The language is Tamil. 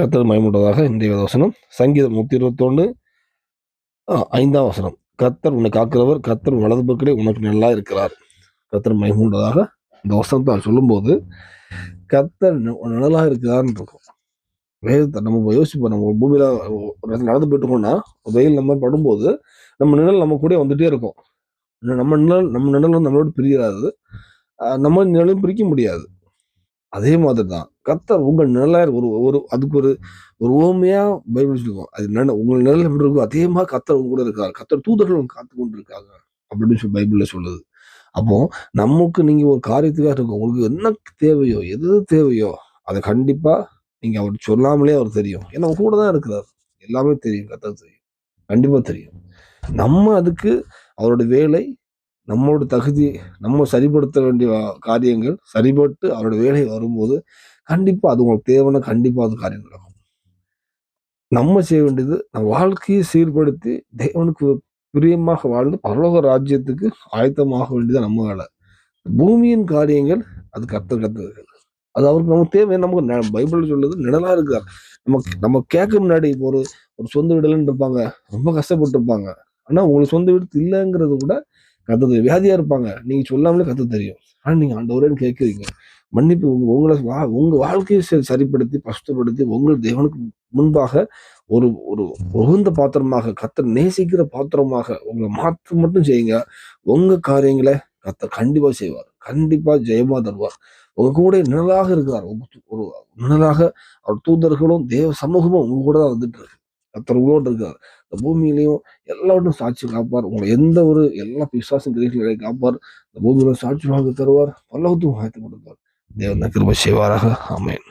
கத்தர் மயமுட்டதாக இன்றைய வசனம் சங்கீதம் நூற்றி இருபத்தொன்று ஐந்தாம் வசனம். கத்தர் உன்னை காக்கிறவர் கத்தர் வலது பக்கலே உனக்கு நல்லா இருக்கிறார். கத்தர் மயமுண்டதாக இந்த வசனத்தை நான் சொல்லும்போது கத்தர் நிழலாக இருக்கிறான்னு இருக்கும். வேதத்தை நம்ம யோசிப்போம். நம்ம பூமியில் ஒரு இடத்துல நடந்து போயிட்டோம்னா வெயில் நம்ம படும்போது நம்ம நிழல் நம்ம கூட வந்துட்டே இருக்கும். நம்ம நிழல் நம்ம நிழல் வந்து நம்மளோட பிரியாது. நம்ம நிழலும் பிரிக்க முடியாது. அதே மாதிரி தான் கத்தர் உங்கள் நிழலா ஒரு ஒரு அதுக்கு ஒரு ஒரு ஓமையாக பைபிள் சொல்லுவோம் அது நிழல் உங்கள் நிழல் எப்படி இருக்கோ அதே மாதிரி கத்தர் உங்க கூட இருக்காரு. கத்தர் தூதர்கள் காத்து கொண்டு இருக்காங்க அப்படின்னு சொல்லி பைபிளில் சொல்லுது. அப்போ நமக்கு நீங்கள் ஒரு காரியத்துக்காக இருக்கும். உங்களுக்கு என்ன தேவையோ எது தேவையோ அதை கண்டிப்பாக நீங்கள் அவர் சொல்லாமலே அவர் தெரியும். ஏன்னா அவர் கூட தான் இருக்கிறார். எல்லாமே தெரியும். கத்தர் தெரியும். கண்டிப்பாக தெரியும். நம்ம அதுக்கு அவரோட வேலை நம்மளோட தகுதி நம்ம சரிப்படுத்த வேண்டிய காரியங்கள் சரிபட்டு அவரோட வேலை வரும்போது கண்டிப்பாக அது உங்களுக்கு தேவைன்னா கண்டிப்பாக அது காரியம் நடக்கும். நம்ம செய்ய வேண்டியது நம்ம வாழ்க்கையை சீர்படுத்தி தேவனுக்கு பிரியமாக வாழ்ந்து பரலோக ராஜ்யத்துக்கு ஆயத்தமாக வேண்டியது நம்ம வேலை. பூமியின் காரியங்கள் அது கத்த கத்து அது அவருக்கு நமக்கு தேவை. நமக்கு பைபிள் சொல்லுது நிழலா இருக்கார். நமக்கு நம்ம கேட்க முன்னாடி இப்போ ஒரு ஒரு சொந்த வீடுலன்னு இருப்பாங்க. ரொம்ப கஷ்டப்பட்டு இருப்பாங்க ஆனா உங்களுக்கு சொந்த வீடு இல்லைங்கிறது கூட கத்த தெரியும் வியாதியா இருப்பாங்க. நீங்க சொல்லாமலே கற்று தெரியும். ஆனா நீங்க ஆண்டவரேன்னு கேட்குறீங்க. மன்னிப்பு உங்க உங்களை வா- உங்க வாழ்க்கையை சரி- சரிப்படுத்தி கஷ்டப்படுத்தி உங்கள் தேவனுக்கு முன்பாக ஒரு ஒரு உகந்த பாத்திரமாக கத்த நேசிக்கிற பாத்திரமாக உங்களை மாற்ற மட்டும் செய்யுங்க. உங்க காரியங்களை கத்த கண்டிப்பா செய்வார். கண்டிப்பா ஜெயமா தருவார். உங்க கூட நிழலாக இருக்கிறார். ஒரு நிழலாக அவர் தூதர்களும் தேவ சமூகமும் உங்க கூட தான் வந்துட்டு இருக்கு. கத்தர் உங்களோட இருக்கார் இந்த பூமியிலையும் எல்லாவற்றும் சாட்சி காப்பார். உங்களை எந்த ஒரு எல்லா விசுவாசம் கிரகங்களை காப்பார். இந்த பூமியில சாட்சி வாங்க தருவார். பல்லவத்தும் வாழ்த்து கொடுப்பார். தேவன் கிருப செய்வாராக. அமேன்